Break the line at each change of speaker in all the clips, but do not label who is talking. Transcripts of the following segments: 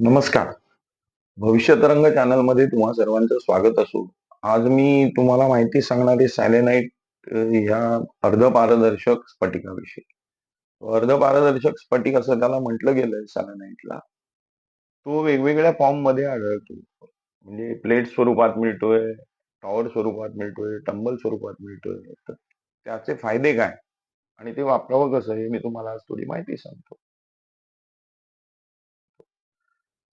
नमस्कार. भविष्य तरंग चॅनलमध्ये तुम्हा सर्वांचं स्वागत असो. आज मी तुम्हाला माहिती सांगणारे सॅलेनाईट ह्या अर्धपारदर्शक स्फटिकाविषयी अर्धपारदर्शक स्फटिक असं त्याला म्हटलं गेलंय सॅलेनाईटला तो वेगवेगळ्या फॉर्ममध्ये आढळतो. म्हणजे प्लेट स्वरूपात मिळतोय टॉवर स्वरूपात मिळतोय टंबल स्वरूपात मिळतोय. तर त्याचे फायदे काय? आणि ते वापरावं कसं हे मी तुम्हाला आज थोडी माहिती सांगतो.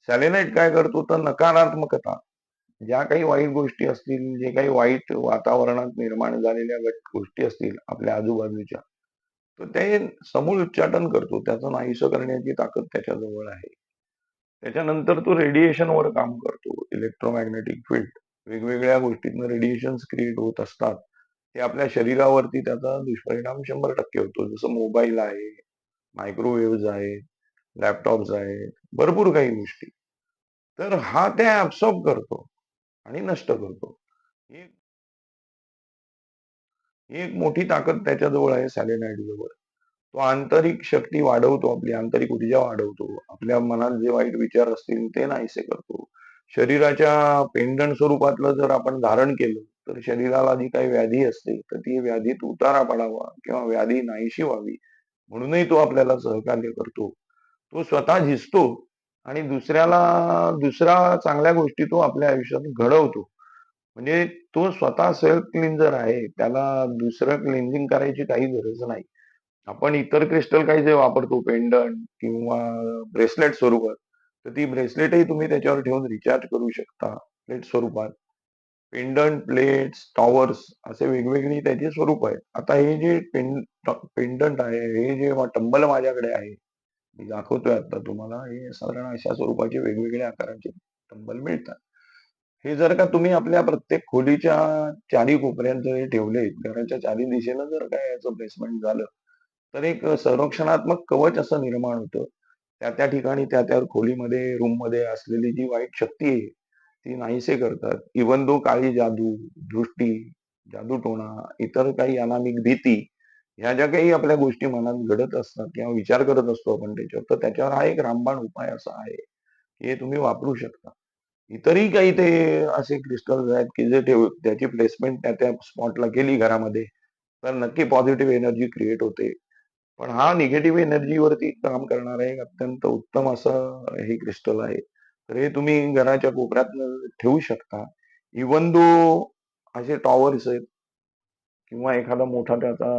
सॅलेनाईट काय करतो तर नकारात्मकता. ज्या काही वाईट गोष्टी असतील जे काही वाईट वातावरणात निर्माण झालेल्या गोष्टी असतील आपल्या आजूबाजूच्या तर ते समूळ उच्चाटन करतो. त्याचं नाहीसं करण्याची ताकद त्याच्याजवळ आहे. त्याच्यानंतर तो रेडिएशन वर काम करतो. इलेक्ट्रोमॅग्नेटिक फील्ड वेगवेगळ्या गोष्टीतनं रेडिएशन्स क्रिएट होत असतात. ते आपल्या शरीरावरती त्याचा दुष्परिणाम शंभर टक्के होतो. जसं मोबाईल आहे मायक्रोवेव्ह आहेत लॅपटॉप्स आहेत भरपूर काही गोष्टी. तर हा ते ऍब्सॉर्ब करतो आणि नष्ट करतो. ही एक मोठी ताकद त्याच्याजवळ आहे सॅलेनाईड जवळ. तो आंतरिक शक्ती वाढवतो आपली आंतरिक ऊर्जा वाढवतो. आपल्या मनात जे वाईट विचार असतील ते नाहीसे करतो. शरीराच्या पेंडंट स्वरूपातलं जर आपण धारण केलं तर शरीराला जी काही व्याधी असते तर ती व्याधीत उतारा पडावा किंवा व्याधी नाहीशी व्हावी. म्हणूनही तो आपल्याला सहकार्य करतो. तो स्वतः झिजतो आणि दुसऱ्याला दुसऱ्या चांगल्या गोष्टी तो आपल्या आयुष्यात घडवतो. म्हणजे तो स्वतः सेल्फ क्लिन्झर आहे त्याला दुसरं क्लिन्झिंग करायची काही गरज नाही. आपण इतर क्रिस्टल काही जे वापरतो पेंडंट किंवा ब्रेसलेट स्वरूपात तर ती ब्रेसलेटही तुम्ही त्याच्यावर ठेवून रिचार्ज करू शकता प्लेट स्वरूपात. पेंडंट प्लेट्स टॉवर्स असे वेगवेगळी त्याचे स्वरूप आहेत. आता हे जे पेंडंट आहे हे जे टंबल माझ्याकडे आहे मी दाखवतोय आता तुम्हाला. हे साधारण अशा स्वरूपाचे वेगवेगळ्या आकाराचे टंबल मिळतात. हे जर का तुम्ही आपल्या प्रत्येक खोलीच्या चारी कोपऱ्यात जर हे ठेवले घराच्या चारी दिशेनं जर काय याचं प्लेसमेंट झालं तर एक संरक्षणात्मक कवच असं निर्माण होतं. त्या त्या ठिकाणी त्या त्या खोलीमध्ये रूममध्ये असलेली जी वाईट शक्ती आहे ती नाहीसे करतात. इवन दो काळी जादू दृष्टी जादूटोणा इतर काही अनामिक भीती ह्या ज्या काही आपल्या गोष्टी मनात घडत असतात किंवा विचार करत असतो आपण त्याच्यावर तर त्याच्यावर हा एक रामबाण उपाय असा आहे की हे तुम्ही वापरू शकता. इतरही काही ते असे क्रिस्टल्स आहेत की जे ठेव त्याची प्लेसमेंट त्या त्या स्पॉटला केली घरामध्ये तर नक्की पॉझिटिव्ह एनर्जी क्रिएट होते. पण हा निगेटिव्ह एनर्जीवरती काम करणारा एक अत्यंत उत्तम असं हे क्रिस्टल आहे. तर हे तुम्ही घराच्या कोपऱ्यात ठेवू शकता. इवन दो असे टॉवर्स आहेत किंवा एखादा मोठा त्याचा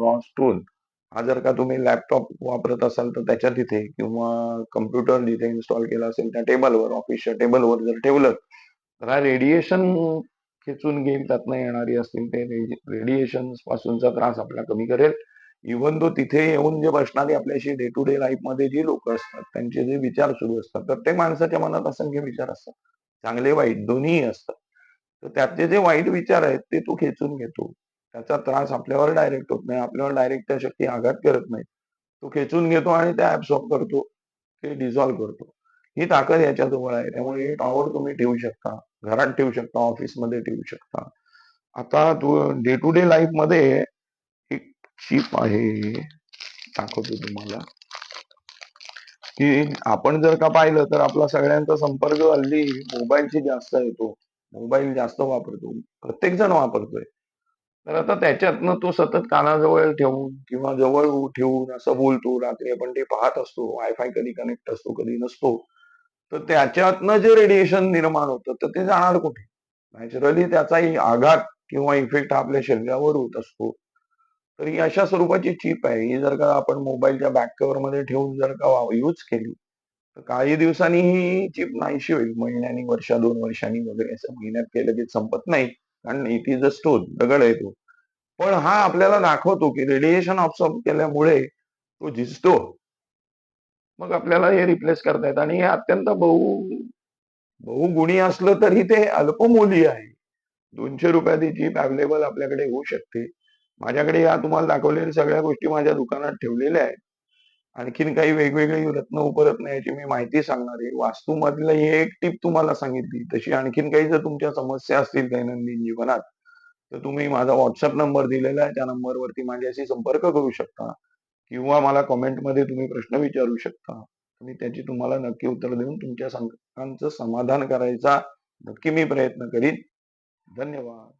रॉ स्टोन हा जर का तुम्ही लॅपटॉप वापरत असाल तर त्याच्या तिथे किंवा कम्प्युटर जिथे इन्स्टॉल केला असेल त्या टेबलवर ऑफिसच्या टेबलवर जर ठेवलं तर हा रेडिएशन खेचून घेईल त्यातनं येणारी असतील ते रेडिएशन पासूनचा त्रास आपला कमी करेल. इव्हन तो तिथे येऊन जे बसणारी आपल्याशी डे टू डे लाईफमध्ये जी लोक असतात त्यांचे जे विचार सुरू असतात प्रत्येक माणसाच्या मनात असंख्य विचार असतात. चांगले वाईट दोन्ही असतात. तर त्यातले जे वाईट विचार आहेत ते तो खेचून घेतो. त्याचा त्रास आपल्यावर डायरेक्ट होत नाही. आपल्यावर डायरेक्ट त्या शक्ती आघात करत नाही. तो खेचून घेतो आणि त्या ऍब्सॉर्ब करतो. ते डिझॉल्व्ह करतो. ही ताकद याच्याजवळ आहे. त्यामुळे हे टॉवर तुम्ही ठेवू शकता. घरात ठेवू शकता. ऑफिसमध्ये ठेवू शकता. आता तू डे टू डे लाईफमध्ये एक चिप आहे. दाखवतो तुम्हाला. की आपण जर का पाहिलं तर आपला सगळ्यांचा संपर्क हल्ली मोबाईलशी जास्त येतो. मोबाईल जास्त वापरतो. प्रत्येक जण वापरतोय. तर आता त्याच्यातनं तो सतत कानाजवळ ठेवून किंवा जवळ ठेवून असं बोलतो रात्री आपण ते पाहत असतो वायफाय कधी कनेक्ट असतो कधी नसतो तर त्याच्यातनं जे रेडिएशन निर्माण होतं तर ते जाणार कुठे? नॅचरली त्याचाही आघात किंवा इफेक्ट आपल्या शरीरावर होत असतो. तर ही अशा स्वरूपाची चिप आहे. ही जर का आपण मोबाईलच्या बॅक कव्हरमध्ये ठेवून जर का यूज केली तर काही दिवसांनी ही चिप नाहीशी होईल. महिन्यानी वर्षा दोन वर्षांनी वगैरे असं महिन्यात केलं की संपत नाही. कारण इट इज अ स्टोन दगड आहे तो. पण हा आपल्याला दाखवतो की रेडिएशन ऑब्सॉर्ब केल्यामुळे तो झिजतो. मग आपल्याला हे रिप्लेस करता येत. आणि हे अत्यंत बहु बहुगुणी असलं तरी ते अल्पमोली आहे. दोनशे रुपयाची जीप अवेलेबल आपल्याकडे होऊ शकते. माझ्याकडे या तुम्हाला दाखवलेल्या सगळ्या गोष्टी माझ्या दुकानात ठेवलेल्या आहेत. आणखीन काही वेगवेगळी रत्न उपरत्न याची मी माहिती सांगणार आहे. वास्तूमधलं ही एक टीप तुम्हाला सांगितली. तशी आणखीन काही जर तुमच्या समस्या असतील दैनंदिन जीवनात तर तुम्ही माझा व्हॉट्सअप नंबर दिलेला आहे. त्या नंबरवरती माझ्याशी संपर्क करू शकता. किंवा मला कॉमेंटमध्ये तुम्ही प्रश्न विचारू शकता. मी त्याची तुम्हाला नक्की उत्तर देऊन तुमच्या शंकांचं समाधान करायचा नक्की मी प्रयत्न करीन. धन्यवाद.